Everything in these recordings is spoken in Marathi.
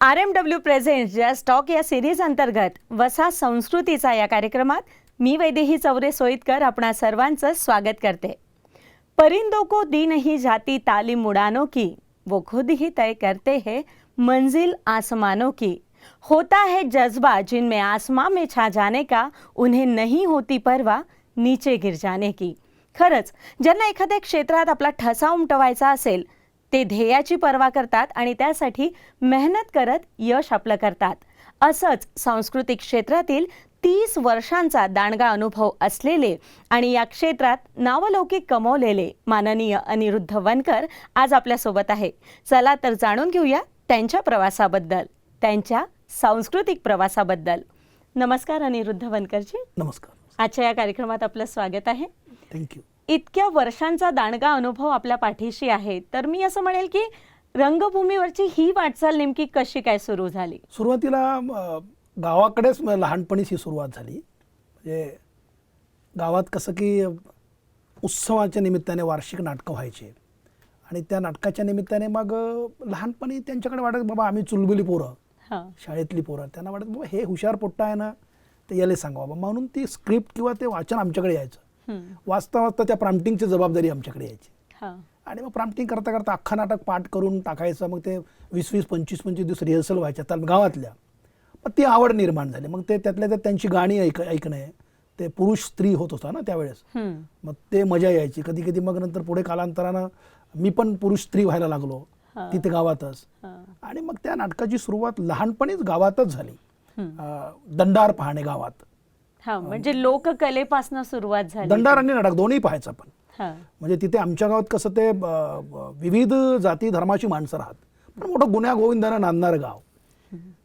आर एम डब्ल्यू प्रेझेंट या स्टॉक या सिरीज अंतर्गत वसा संस्कृतीचा या कार्यक्रमात मी वैदेही चौरे सोयीतकर आपणा सर्वांचं स्वागत करते. परिंदो को दी नहीं जाती तालीम उड़ानों की वो खुद ही तय करते हैं मंजिल आसमानों की. होता है जज्बा जिनमें आसमां में छा जाने का उन्हें नहीं होती परवा नीचे गिर जाने की. खरंच ज्यांना एखाद्या क्षेत्रात आपला ठसा उमटवायचा असेल ते ध्येयाची पर्वा करतात आणि त्यासाठी मेहनत करत यश आपलं करतात. असंच सांस्कृतिक क्षेत्रातील तीस वर्षांचा दांडगा अनुभव असलेले आणि या क्षेत्रात नावलौकिक कमवलेले माननीय अनिरुद्ध वनकर आज आपल्यासोबत आहे. चला तर जाणून घेऊया त्यांच्या प्रवासाबद्दल त्यांच्या सांस्कृतिक प्रवासाबद्दल. नमस्कार अनिरुद्ध वनकरजी. नमस्कार. आजच्या या कार्यक्रमात आपलं स्वागत आहे. थँक्यू इतक्या वर्षांचा दांडगा अनुभव आपल्या पाठीशी आहे. तर मी असं म्हणेल की रंगभूमीवरची ही वाटचाल नेमकी कशी काय सुरू झाली? सुरुवातीला गावाकडेच लहानपणीच ही सुरुवात झाली. म्हणजे गावात कसं की उत्सवाच्या निमित्ताने वार्षिक नाटकं व्हायचे. आणि त्या नाटकाच्या निमित्ताने मग लहानपणी त्यांच्याकडे वाटत बाबा आम्ही चुलबुली पोरं. हां. शाळेतली पोरं. त्यांना वाटत बाबा हे हुशार पोट्टा आहे ना. ते याला सांगा बाबा म्हणून ती स्क्रिप्ट किंवा ते वाचन आमच्याकडे यायचं. वाचता वाचता त्या प्राम्प्टिंगची जबाबदारी आमच्याकडे यायची. हां. आणि मग प्राम्प्टिंग करता करता अख्खा नाटक पाठ करून टाकायचं मग ते वीस वीस पंचवीस पंचवीस दिवस रिहर्सल व्हायच्या त्या गावातल्या. मग ती आवड निर्माण झाली. मग ते त्यातल्या त्यात त्यांची गाणी ऐक ऐकणं ते पुरुष स्त्री होत होता ना त्यावेळेस. हम्म. मग ते मजा यायची. कधी कधी मग नंतर पुढे कालांतरानं मी पण पुरुष स्त्री व्हायला लागलो. तिथे गावातच. आणि मग त्या नाटकाची सुरुवात लहानपणीच गावातच झाली. दंडार पाहणे गावात. हां म्हणजे लोककलेपासून सुरुवात झाली दंडार आणि नाटक दोन्ही पाहायचं पण हां. म्हणजे तिथे आमच्या गावात कसं ते विविध जाती धर्माची माणसं राहत पण मोठं गुन्ह्या गोविंदानं नांदणारं गाव.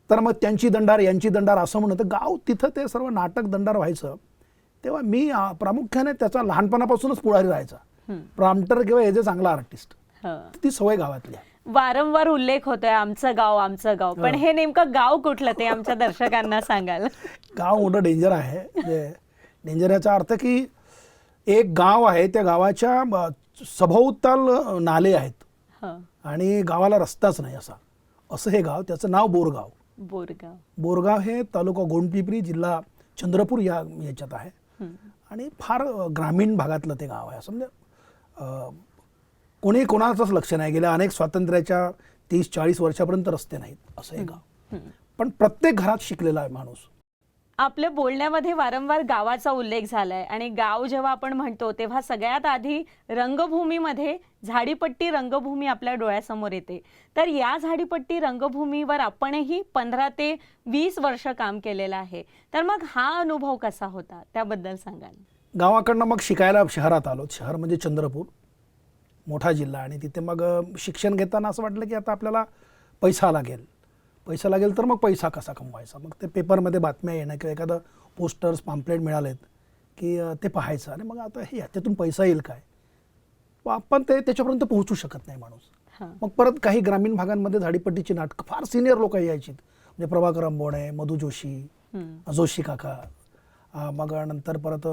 तर मग त्यांची दंडार यांची दंडार असं म्हणत गाव तिथं ते सर्व नाटक दंडार व्हायचं. तेव्हा मी प्रामुख्याने त्याचा लहानपणापासूनच पुढारी राहायचा. हम्म. प्राम्प्टर किंवा हे जे चांगला आर्टिस्ट. ती सवय गावातली आहे. वारंवार उल्लेख होतोय आमचं गाव आमचं गाव. पण हे. नेमकं गाव कुठलं ते आमच्या दर्शकांना सांगाल? गाव मोठं डेंजर आहे. डेंजर याचा अर्थ की एक गाव आहे त्या गावाच्या सभोवताल नाले आहेत. हां. आणि गावाला रस्ताच नाही असा. असं हे गाव त्याचं नाव बोरगाव. बोरगाव. बोरगाव हे तालुका गोंडपिंपरी जिल्हा चंद्रपूर या याच्यात आहे. आणि फार ग्रामीण भागातलं ते गाव आहे. असं म्हणजे अ, कोणी कोणाचंच लक्ष नाही. गेल्या अनेक स्वातंत्र्याच्या तीस चाळीस वर्षापर्यंत रस्ते नाहीत असं हे. गाव. पण प्रत्येक घरात शिकलेला आहे माणूस. आपल्या बोलण्यामध्ये वारंवार गावाचा उल्लेख झालाय आणि गाव जेव्हा आपण म्हणतो तेव्हा सगळ्यात आधी रंगभूमीमध्ये झाडीपट्टी रंगभूमी आपल्या डोळ्यासमोर येते. तर या झाडीपट्टी रंगभूमीवर आपणही पंधरा ते वीस वर्ष काम केलेलं आहे. तर मग हा अनुभव कसा होता? त्याबद्दल सांगाल. गावाकडनं मग शिकायला शहरात आलो शहर म्हणजे चंद्रपूर. मोठा जिल्हा आणि तिथे मग शिक्षण घेताना असं वाटलं की आता आपल्याला पैसा लागेल. पैसा लागेल तर मग पैसा कसा कमवायचा? मग ते पेपरमध्ये बातम्या येणं किंवा एखादं पोस्टर्स पॅम्पलेट मिळालेत की ते पाहायचं. आणि मग आता हे याच्यातून पैसा येईल काय? आपण ते त्याच्यापर्यंत पोहोचू शकत नाही माणूस. मग परत काही ग्रामीण भागांमध्ये झाडीपट्टीची नाटकं फार सिनियर लोक यायची म्हणजे प्रभाकर अंबोणे मधु जोशी. जोशी काका मग नंतर परत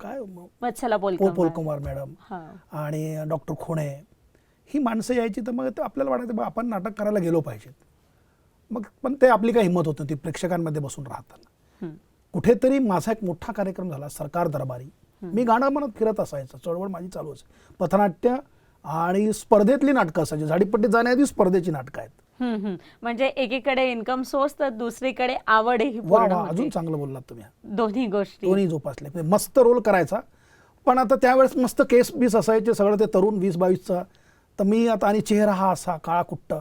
काय म, वत्सला पो बोल पोलकुमार मॅडम. आणि डॉक्टर खोणे. ही माणसं यायची तर मग ते आपल्याला वाटायचं आपण नाटक करायला गेलो पाहिजेत. मग पण ते आपली काही हिंमत होत नव्हती प्रेक्षकांमध्ये बसून राहताना. कुठेतरी माझा एक मोठा कार्यक्रम झाला सरकार दरबारी. मी गाणं म्हणत फिरत असायचं चळवळ माझी चालू असे पथनाट्य आणि स्पर्धेतली नाटकं असायची. झाडीपट्टीत जाण्याआधी स्पर्धेची नाटकं आहेत. म्हणजे एकीकडे इन्कम सोर्स तर दुसरीकडे होते. अजून चांगलं बोललात तुम्ही. दोन्ही गोष्टी. दोन्ही जोपासले म्हणजे मस्त रोल करायचा. पण आता त्यावेळेस मस्त केस बीस असायचे सगळं ते तरुण वीस बावीसचा. तर मी आता आणि चेहरा हा असा काळा कुट्ट.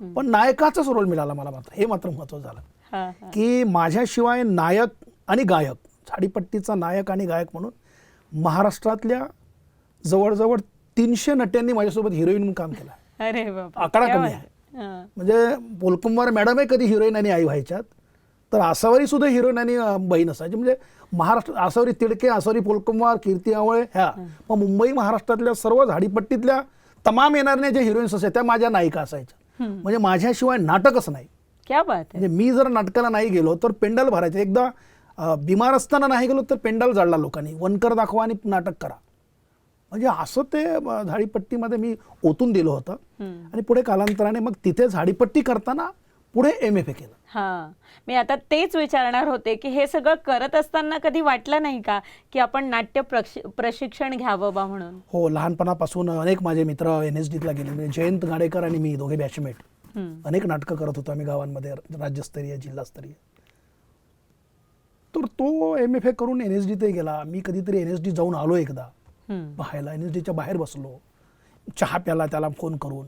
पण नायकाचाच रोल मिळाला मला मात्र. हे मात्र महत्वाचं झालं. की माझ्याशिवाय नायक आणि गायक झाडीपट्टीचा नायक आणि गायक म्हणून महाराष्ट्रातल्या जवळजवळ तीनशे नट्यांनी माझ्यासोबत हिरोईन म्हणून काम केलं. आकडा क्या कमी. आहे. म्हणजे पोलकुंभार मॅडम आहे कधी हिरोईन आणि आई व्हायच्यात. तर आसावरी सुद्धा हिरोईन आणि बहीण असायची. म्हणजे महाराष्ट्र आसावरी तिडके आसावरी पोलकुंभार कीर्ती आवळे ह्या. मग मुंबई महाराष्ट्रातल्या सर्व झाडीपट्टीतल्या तमाम येणाऱ्या ज्या हिरोईन्स असायच्या त्या माझ्या नायिका असायच्या. म्हणजे माझ्याशिवाय नाटकच नाही. क्या बात म्हणजे मी जर नाटकाला नाही गेलो तर पेंडल भरायचं. एकदा बिमार असताना नाही गेलो तर पेंडल जाळला लोकांनी. वनकर दाखवा आणि नाटक करा. म्हणजे असं ते झाडीपट्टीमध्ये मी ओतून दिलं होतं. आणि पुढे कालांतराने मग तिथे झाडीपट्टी करताना पुढे एम एफ ए केलं. हा. मी आता तेच विचारणार होते की हे सगळं करत असताना कधी वाटलं नाही का की आपण नाट्य प्रशिक्षण घ्यावं बा म्हणून? हो लहानपणापासून अनेक माझे मित्र एन एस डीतला गेले. म्हणजे जयंत गाडेकर आणि मी दोघे बॅचमेट. अनेक नाटकं करत होतो आम्ही गावांमध्ये राज्यस्तरीय जिल्हास्तरीय. तर तो एम एफ ए करून एन एस डीतही गेला. मी कधीतरी एन एस डी जाऊन आलो एकदा. पाहायला. एन एस डीच्या बाहेर बसलो. चहा प्याला त्याला फोन करून.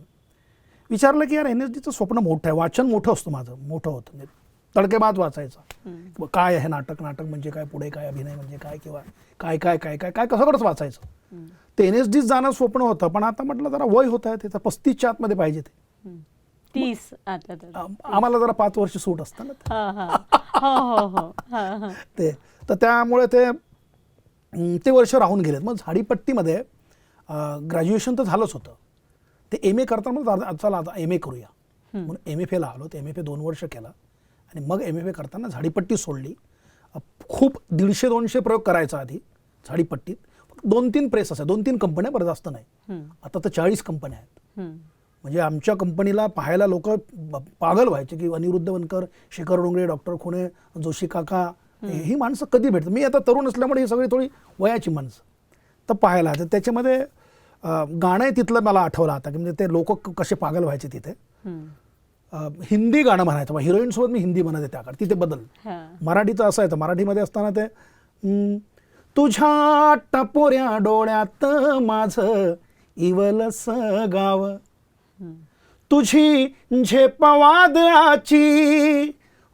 विचारलं की यार एन एस डीचं स्वप्न मोठं आहे. वाचन मोठं असतं माझं. मोठं होतं. म्हणजे तडकेबाज वाचायचं. काय आहे नाटक? नाटक म्हणजे काय? पुढे काय? अभिनय म्हणजे काय? किंवा काय काय काय काय काय सगळंच वाचायचं. ते एन एस डीच जाणं स्वप्न होतं. पण आता म्हटलं जरा वय होत आहे. त्याचं पस्तीसच्या आतमध्ये पाहिजे ते. तीस आम्हाला जरा पाच वर्ष सूट असतं ना हा हा. हो हो. ते. तर त्यामुळे ते ते वर्ष राहून गेलेत. मग झाडीपट्टीमध्ये ग्रॅज्युएशन तर झालंच होतं. ते एम ए करताना मग चला आता एम ए करूया. म्हणून एम एफ एला आलो. ते एम एफ ए दोन वर्ष केला. आणि मग एम एफ ए करताना झाडीपट्टी सोडली. खूप दीडशे दोनशे प्रयोग करायचा आधी झाडीपट्टीत. दोन तीन प्रेस असाय दोन तीन कंपन्या बरं जास्त नाही. आता तर चाळीस कंपन्या आहेत. म्हणजे आमच्या कंपनीला पाहायला लोक पागल व्हायचे की अनिरुद्ध वनकर शेखर डोंगरे डॉक्टर खुणे जोशी काका हे- ही माणसं कधी भेटतात? मी आता तरुण असल्यामुळे ही सगळी थोडी वयाची माणसं. तर पाहायला तर त्याच्यामध्ये गाणं तिथलं मला आठवलं आता की म्हणजे ते लोक कसे पागल व्हायचे तिथे. हिंदी गाणं म्हणायचं. मग हिरोईनसोबत मी हिंदी म्हणत त्या काळात तिथे बदल. हा. मराठीचं असायचं मराठीमध्ये असताना ते तुझ्या टपोऱ्या डोळ्यात माझं इवलस गाव. तुझी झेप वादळाची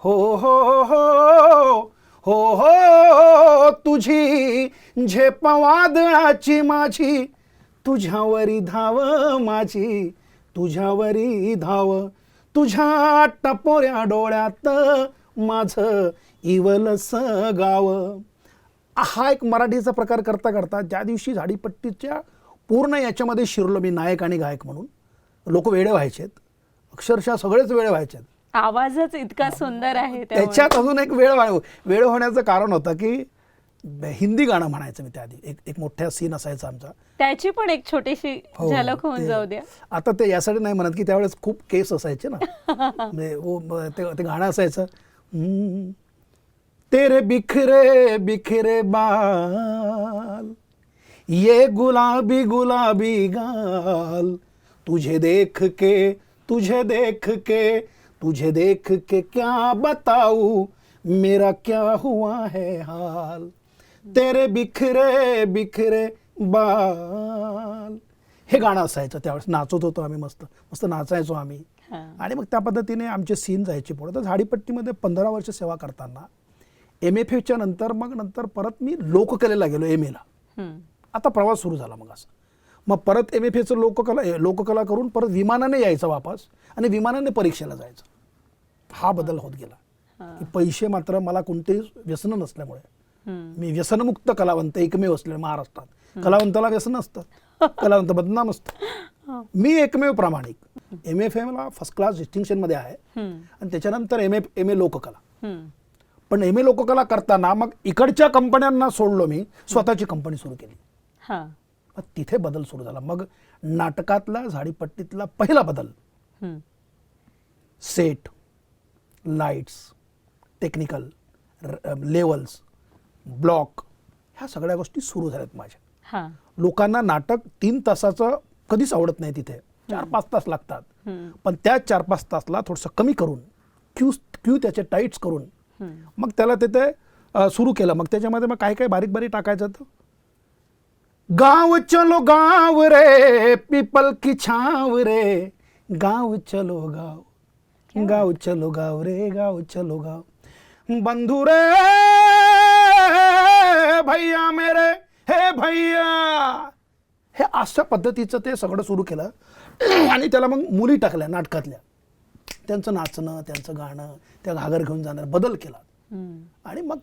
हो हो हो हो हो तुझी झेप वादळाची माझी. तुझ्यावरी धाव माझी तुझ्यावरी धाव. तुझ्या टपोऱ्या डोळ्यात माझं इवलस गाव हा एक मराठीचा प्रकार करता करता ज्या दिवशी झाडीपट्टीच्या पूर्ण याच्यामध्ये शिरलो मी नायक आणि गायक म्हणून. लोक वेडे व्हायचेत. अक्षरशः सगळेच वेळे व्हायचेत. आवाजच इतका सुंदर आहे. त्याच्यात अजून एक वेळ वेळ होण्याचं कारण होतं की हिंदी गाणं म्हणायचं मी त्याआधी एक एक मोठ्या सीन असायचा आमचा. त्याची पण एक छोटीशी हो, झलक होऊन जाऊ द्या. आता ते यासाठी नाही म्हणत की त्यावेळेस खूप केस असायचे ना. म्हणजे ते गाणं असायचं. हम्म, तेरे बिखरे बिखरे बाल ये गुलाबी गुलाबी गाल तुझे देख के तुझे देख के तुझे देख के क्या बताऊ? मेरा क्या हुआ है हाल? तेरे बिखरे बिखरे बाल। हे गाणं असायचं त्यावेळेस. नाचत होतो आम्ही मस्त. मस्त नाचायचो आम्ही. आणि मग त्या पद्धतीने आमचे सीन जायचे पुढे. तर झाडीपट्टीमध्ये पंधरा वर्ष सेवा करताना एम एफ एच्या नंतर मग नंतर परत मी लोककलेला गेलो एम एला. आता प्रवास सुरू झाला मग असं. मग परत एम एफ एचं लोककला लोककला करून परत विमानाने यायचं वापस आणि विमानाने परीक्षेला जायचं. हा बदल होत गेला. की पैसे मात्र मला कोणतेही व्यसन नसल्यामुळे. मी व्यसनमुक्त कलावंत एकमेव असले महाराष्ट्रात. कलावंताला व्यसन असतं. कलावंत बदनाम असतं. मी एकमेव प्रामाणिक. एम एफ एमला फर्स्ट क्लास डिस्टिंक्शनमध्ये आहे. हम्म. आणि त्याच्यानंतर एम ए एम ए लोककला. पण एम ए लोककला करताना मग इकडच्या कंपन्यांना सोडलो मी. स्वतःची कंपनी सुरू केली. मग तिथे बदल सुरू झाला. मग नाटकातला झाडीपट्टीतला पहिला बदल. Set lights technical levels block ह्या सगळ्या गोष्टी सुरू झाल्यात माझ्या. हा. लोकांना नाटक तीन तासाचं कधीच आवडत नाही तिथे. चार पाच तास लागतात. पण त्या चार पाच तासला थोडंसं कमी करून क्यू क्यू त्याचे टाईट्स करून. मग त्याला तिथे सुरू केलं. मग त्याच्यामध्ये मग काय काय बारीक बारीक टाकायचं तर गाव चलो गाव रे पीपल की छाव रे. गाव चलो गाव गाव चलो गाव रे गाव चलो गाव। बंधु रे भैया मेरे हे भैया। हे अशा पद्धतीचं ते सगळं सुरू केलं. आणि त्याला मग मुली टाकल्या नाटकातल्या. त्यांचं नाचणं त्यांचं गाणं त्या घागर घेऊन जाणार बदल केला. आणि मग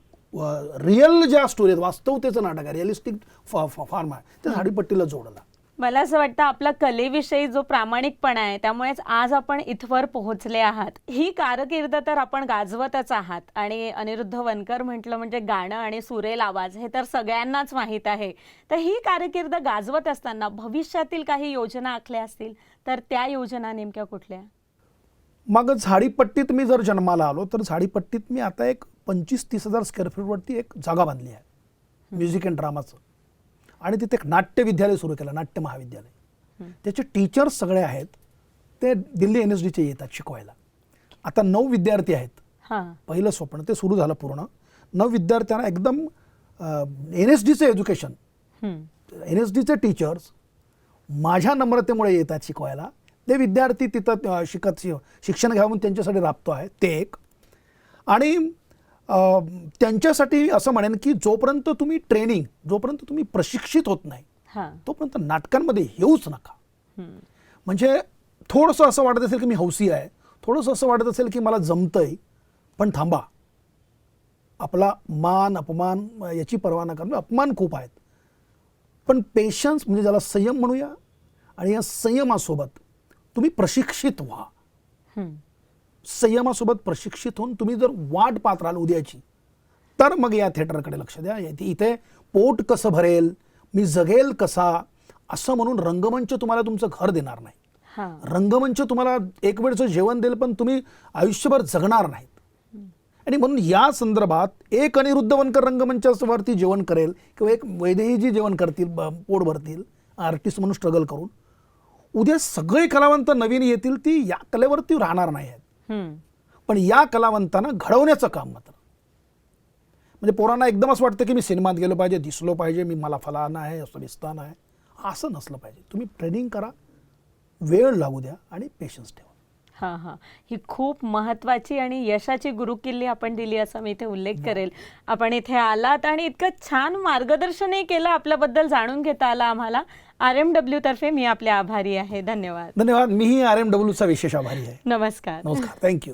रिअल ज्या स्टोरी आहेत वास्तवतेचं नाटक आहे रिअलिस्टिक फॉर्म आहे त्या झाडीपट्टीला जोडला. मला असं वाटतं आपला कलेविषयी जो प्रामाणिकपणा आहे त्यामुळेच आज आपण इथवर पोहोचले आहात. ही कारकीर्द तर आपण गाजवतच आहात. आणि अनिरुद्ध वनकर म्हटलं म्हणजे गाणं आणि सुरेल आवाज हे तर सगळ्यांनाच माहीत आहे. तर ही कारकीर्द गाजवत असताना भविष्यातील काही योजना आखल्या असतील तर त्या योजना नेमक्या कुठल्या? मग झाडीपट्टीत मी जर जन्माला आलो तर झाडीपट्टीत मी आता एक पंचवीस तीस हजार स्क्वेअर फीटवरती एक जागा बांधली आहे. म्युझिक अँड ड्रामाचं आणि तिथे एक नाट्य विद्यालय सुरू केलं नाट्य महाविद्यालय. त्याचे टीचर्स सगळे आहेत ते दिल्ली एन एस डीचे येतात शिकवायला. आता नऊ विद्यार्थी आहेत. पहिलं स्वप्न ते सुरू झालं पूर्ण. नऊ विद्यार्थ्यांना एकदम एन एस डीचं एज्युकेशन. एन एस डीचे टीचर्स माझ्या नम्रतेमुळे येतात शिकवायला. ते विद्यार्थी तिथं शिकत शिक्षण घ्यावं म्हणून त्यांच्यासाठी राबतो आहे ते एक. आणि त्यांच्यासाठी असं म्हणेन की जोपर्यंत तुम्ही ट्रेनिंग जोपर्यंत तुम्ही प्रशिक्षित होत नाही तोपर्यंत नाटकांमध्ये येऊच नका. म्हणजे थोडंसं असं वाटत असेल की मी हौसी आहे थोडंसं असं वाटत असेल की मला जमतंय पण थांबा. आपला मान अपमान याची पर्वा नका. म्हणजे अपमान खूप आहेत. पण पेशन्स म्हणजे ज्याला संयम म्हणूया आणि या संयमासोबत तुम्ही प्रशिक्षित व्हा. संयमासोबत प्रशिक्षित होऊन तुम्ही जर वाट पाहत राहाल उद्याची तर मग या थिएटरकडे लक्ष द्या. इथे इथे पोट कसं भरेल मी जगेल कसा असं म्हणून रंगमंच तुम्हाला तुमचं घर देणार नाही. रंगमंच तुम्हाला एक वेळचं जेवण देईल पण तुम्ही आयुष्यभर जगणार नाहीत. आणि म्हणून या संदर्भात एक अनिरुद्ध वनकर रंगमंचावरती जेवण करेल किंवा एक वैदेहीजी जेवण करतील पोट भरतील आर्टिस्ट म्हणून स्ट्रगल करून उद्या सगळे कलावंत नवीन येतील ती या कलेवरती राहणार नाही आहेत. पण या कलावंतांना घडवण्याचं काम मात्र. म्हणजे पोरांना एकदम असं वाटतं की मी सिनेमात गेलो पाहिजे दिसलो पाहिजे मी मला फलाना आहे असं दिसताना आहे. असं नसलं पाहिजे. तुम्ही ट्रेनिंग करा वेळ लागू द्या आणि पेशन्स ठेवा. हां हां. ही खूप महत्त्वाची आणि यशाची गुरुकिल्ली आपण दिली असा मी इथे उल्लेख करेल. आपण इथे आलात आणि इतकं छान मार्गदर्शनही केलं आपल्याबद्दल जाणून घेता आलं आम्हाला. आर एम डब्ल्यू तर्फे मी आपले आभारी आहे. धन्यवाद. धन्यवाद. मीही आर एम डब्ल्यूचा विशेष आभारी आहे. नमस्कार. नमस्कार. थँक्यू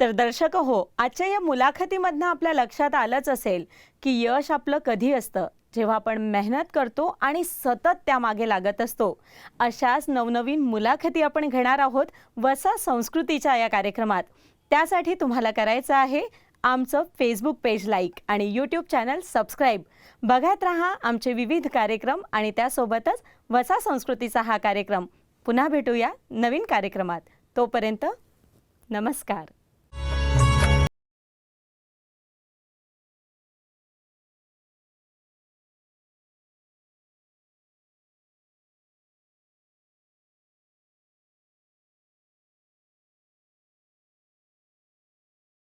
तर दर्शक हो आजच्या या मुलाखतीमधनं आपल्या लक्षात आलंच असेल की यश आपलं कधी असतं? जेव्हा आपण मेहनत करतो आणि सतत त्यामागे लागत असतो. अशाच नवनवीन मुलाखती आपण घेणार आहोत वसा संस्कृतीच्या या कार्यक्रमात. त्यासाठी तुम्हाला करायचं आहे आमचं फेसबुक पेज लाईक आणि यूट्यूब चॅनल सबस्क्राईब बघत राहा आमचे विविध कार्यक्रम आणि त्यासोबतच वसा संस्कृतीचा हा कार्यक्रम. पुन्हा भेटूया नवीन कार्यक्रमात. तोपर्यंत नमस्कार.